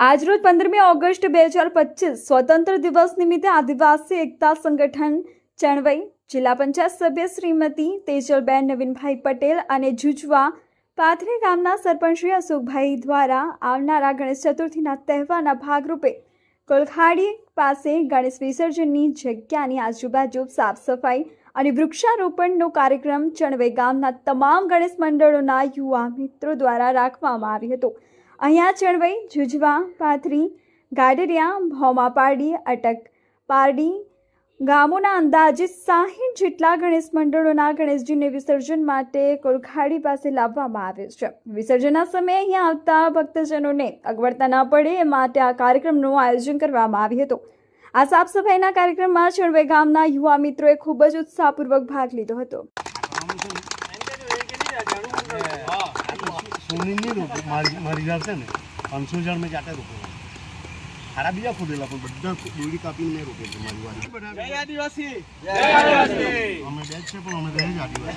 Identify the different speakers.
Speaker 1: આજરોજ પંદરમી ઓગસ્ટ બે હજાર પચીસ સ્વતંત્ર દિવસ નિમિત્તે આદિવાસી એકતા સંગઠન ચણવઈ જિલ્લા પંચાયત સભ્ય શ્રીમતી તેજલબેન નવીનભાઈ પટેલ અને જુજવા પાથરી ગામના સરપંચ શ્રી અશોકભાઈ દ્વારા આવનારા ગણેશ ચતુર્થીના તહેવારના ભાગરૂપે કોલખાડી પાસે ગણેશ વિસર્જનની જગ્યાની આજુબાજુ સાફ સફાઈ અને વૃક્ષારોપણનો કાર્યક્રમ ચણવે ગામના તમામ ગણેશ મંડળોના યુવા મિત્રો દ્વારા રાખવામાં આવ્યો હતો. અહીંયા ચણવઈ, જુજવા, પાથરી ગાડરિયા ભોમાપાડી અટક, પારડી, ગામોના અંદાજે સાહીઠ જેટલા ગણેશ મંડળોના ગણેશજીને વિસર્જન માટે કોલખાડી પાસે લાવવામાં આવે છે. વિસર્જનના સમયે અહીંયા આવતા ભક્તજનોને અગવડતા ન પડે એ માટે આ કાર્યક્રમનું આયોજન કરવામાં આવ્યું હતું. આ સાફ સફાઈના કાર્યક્રમમાં ચણવે ગામના યુવા મિત્રોએ ખૂબ જ ઉત્સાહપૂર્વક ભાગ લીધો હતો.
Speaker 2: સોનીની રોપે મારી મારી જાળ છે ને પાંચસો જણ મેં જાતે રોપેલા. સારા બીજા ફૂટેલા પણ બધા દોરી કાપીને મેં રોપેલું મારી વાડી.
Speaker 3: જય આદિવાસી.
Speaker 2: અમે બે છે પણ અમે રહે જ આદિવાસી.